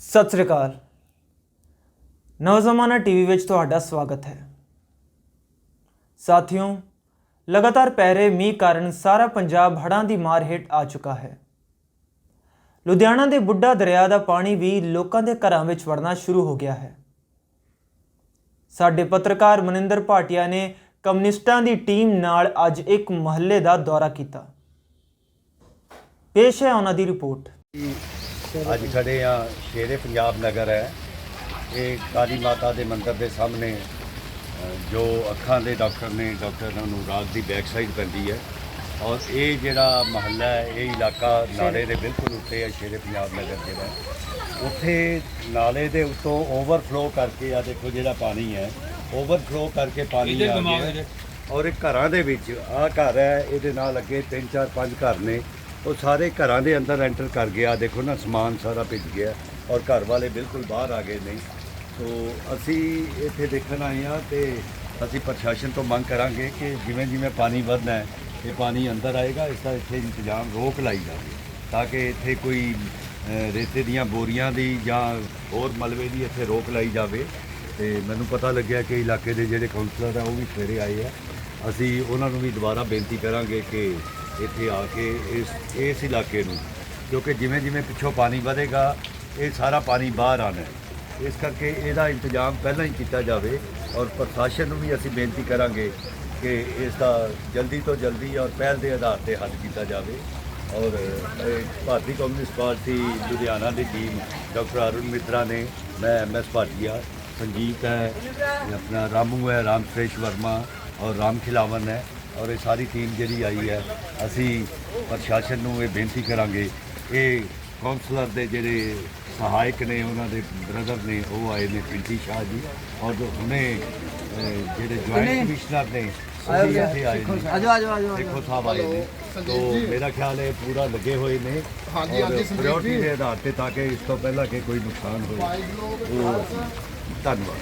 ਸਤਿ ਸ੍ਰੀ ਅਕਾਲ। ਨਵਜ਼ਮਾਨਾ TV ਵਿੱਚ ਤੁਹਾਡਾ ਸਵਾਗਤ ਹੈ। ਸਾਥੀਓ, ਲਗਾਤਾਰ ਪੈ ਰਹੇ ਮੀਂਹ ਕਾਰਨ ਸਾਰਾ ਪੰਜਾਬ ਹੜ੍ਹਾਂ ਦੀ ਮਾਰ ਹੇਠ ਆ ਚੁੱਕਾ ਹੈ। ਲੁਧਿਆਣਾ ਦੇ ਬੁੱਢਾ ਦਰਿਆ ਦਾ ਪਾਣੀ ਵੀ ਲੋਕਾਂ ਦੇ ਘਰਾਂ ਵਿੱਚ ਵੜਨਾ ਸ਼ੁਰੂ ਹੋ ਗਿਆ ਹੈ। ਸਾਡੇ ਪੱਤਰਕਾਰ ਮਨਿੰਦਰ ਭਾਟੀਆ ਨੇ ਕਮਿਊਨਿਸਟਾਂ ਦੀ ਟੀਮ ਨਾਲ ਅੱਜ ਇੱਕ ਮਹੱਲੇ ਦਾ ਦੌਰਾ ਕੀਤਾ। ਪੇਸ਼ ਹੈ ਉਹਨਾਂ ਦੀ ਰਿਪੋਰਟ। ਅੱਜ ਖੜੇ ਆ ਸ਼ੇਰੇ ਪੰਜਾਬ ਨਗਰ ਹੈ। ਇਹ ਕਾਲੀ ਮਾਤਾ ਦੇ ਮੰਦਿਰ ਦੇ ਸਾਹਮਣੇ ਜੋ ਅੱਖਾਂ ਦੇ ਡਾਕਟਰ ਨੇ ਡਾਕਟਰ ਅਨੁਰਾਗ ਦੀ ਬੈਕ ਸਾਈਡ ਪੈਂਦੀ ਹੈ। ਔਰ ਇਹ ਜਿਹੜਾ ਮਹੱਲਾ ਹੈ ਇਹ ਇਲਾਕਾ ਨਾਲੇ ਦੇ ਬਿਲਕੁਲ ਉੱਤੇ ਹੈ ਸ਼ੇਰੇ ਪੰਜਾਬ ਨਗਰ ਜਿਹੜਾ ਉੱਥੇ ਨਾਲੇ ਦੇ ਉੱਤੋਂ ਓਵਰਫਲੋ ਕਰਕੇ ਆ ਦੇਖੋ ਜਿਹੜਾ ਪਾਣੀ ਹੈ ਓਵਰਫਲੋ ਕਰਕੇ ਪਾਣੀ ਆ ਗਿਆ। ਔਰ ਇਹ ਘਰਾਂ ਦੇ ਵਿੱਚ ਆ ਘਰ ਹੈ ਇਹਦੇ ਨਾਲ ਅੱਗੇ 3 4 5 ਘਰ ਨੇ। ਉਹ ਸਾਰੇ ਘਰਾਂ ਦੇ ਅੰਦਰ ਐਂਟਰ ਕਰ ਗਿਆ। ਦੇਖੋ ਨਾ, ਸਮਾਨ ਸਾਰਾ ਭਿੱਜ ਗਿਆ ਔਰ ਘਰ ਵਾਲੇ ਬਿਲਕੁਲ ਬਾਹਰ ਆ ਗਏ ਨਹੀਂ ਸੋ ਅਸੀਂ ਇੱਥੇ ਦੇਖਣ ਆਏ ਹਾਂ ਤੇ ਅਸੀਂ ਪ੍ਰਸ਼ਾਸਨ ਤੋਂ ਮੰਗ ਕਰਾਂਗੇ ਕਿ ਜਿਵੇਂ ਜਿਵੇਂ ਪਾਣੀ ਵਧਣਾ ਹੈ, ਇਹ ਪਾਣੀ ਅੰਦਰ ਆਏਗਾ, ਇਸ ਦਾ ਇੱਥੇ ਇੰਤਜ਼ਾਮ ਰੋਕ ਲਾਈ ਜਾਵੇ ਤਾਂ ਕਿ ਇੱਥੇ ਕੋਈ ਰੇਤੇ ਦੀਆਂ ਬੋਰੀਆਂ ਦੀ ਜਾਂ ਹੋਰ ਮਲਬੇ ਦੀ ਇੱਥੇ ਰੋਕ ਲਾਈ ਜਾਵੇ। ਤੇ ਮੈਨੂੰ ਪਤਾ ਲੱਗਿਆ ਕਿ ਇਲਾਕੇ ਦੇ ਜਿਹੜੇ ਕਾਉਂਸਲਰ ਆ, ਉਹ ਵੀ ਸਵੇਰੇ ਆਏ ਆ। ਅਸੀਂ ਉਹਨਾਂ ਨੂੰ ਵੀ ਦੁਬਾਰਾ ਬੇਨਤੀ ਕਰਾਂਗੇ ਕਿ ਇੱਥੇ ਆ ਕੇ ਇਸ ਇਸ ਇਲਾਕੇ ਨੂੰ, ਕਿਉਂਕਿ ਜਿਵੇਂ ਜਿਵੇਂ ਪਿੱਛੋਂ ਪਾਣੀ ਵਧੇਗਾ, ਇਹ ਸਾਰਾ ਪਾਣੀ ਬਾਹਰ ਆਣਾ ਹੈ। ਇਸ ਕਰਕੇ ਇਹਦਾ ਇੰਤਜ਼ਾਮ ਪਹਿਲਾਂ ਹੀ ਕੀਤਾ ਜਾਵੇ ਔਰ ਪ੍ਰਸ਼ਾਸਨ ਨੂੰ ਵੀ ਅਸੀਂ ਬੇਨਤੀ ਕਰਾਂਗੇ ਕਿ ਇਸ ਦਾ ਜਲਦੀ ਤੋਂ ਜਲਦੀ ਔਰ ਪਹਿਲ ਦੇ ਆਧਾਰ ਤੇ ਹੱਲ ਕੀਤਾ ਜਾਵੇ। ਔਰ ਭਾਰਤੀ ਕਮਿਊਨਿਸਟ ਪਾਰਟੀ ਲੁਧਿਆਣਾ ਦੀ ਟੀਮ ਡਾਕਟਰ ਅਰੁਣ ਮਿੱਤਰਾ ਨੇ, ਮੈਂ ਐਮ ਐਸ ਭਾਟੀਆ ਸੰਗੀਤ ਹੈ, ਆਪਣਾ ਰਾਮੂ ਹੈ ਰਾਮ ਸੁਰੇਸ਼ ਵਰਮਾ ਔਰ ਰਾਮ ਖਿਲਾਵਨ ਹੈ। ਔਰ ਇਹ ਸਾਰੀ ਟੀਮ ਜਿਹੜੀ ਆਈ ਹੈ ਅਸੀਂ ਪ੍ਰਸ਼ਾਸਨ ਨੂੰ ਇਹ ਬੇਨਤੀ ਕਰਾਂਗੇ ਇਹ ਕਾਉਂਸਲਰ ਦੇ ਜਿਹੜੇ ਸਹਾਇਕ ਨੇ ਉਹਨਾਂ ਦੇ ਬ੍ਰਦਰ ਨੇ ਉਹ ਆਏ ਨੇ ਪਿੰਟੀ ਸ਼ਾਹ ਜੀ ਔਰ ਜੋ ਹੁਣੇ ਜਿਹੜੇ ਜੁਆਇੰਟ ਕਮਿਸ਼ਨਰ ਨੇ ਉਹ ਵੀ ਇੱਥੇ ਆਏ ਨੇ। ਆਜੋ ਆਜੋ ਆਜੋ। ਦੇਖੋ ਸਾਹਿਬ ਆਏ ਨੇ। ਤੋ ਮੇਰਾ ਖਿਆਲ ਹੈ ਪੂਰਾ ਲੱਗੇ ਹੋਏ ਨੇ। ਹਾਂਜੀ, ਹਾਂਜੀ, ਜੀ। ਦੇ ਆਧਾਰ ਤੇ ਤਾਂ ਕਿ ਇਸ ਤੋਂ ਪਹਿਲਾਂ ਕਿ ਕੋਈ ਨੁਕਸਾਨ ਉਹ ਧੰਨਵਾਦ।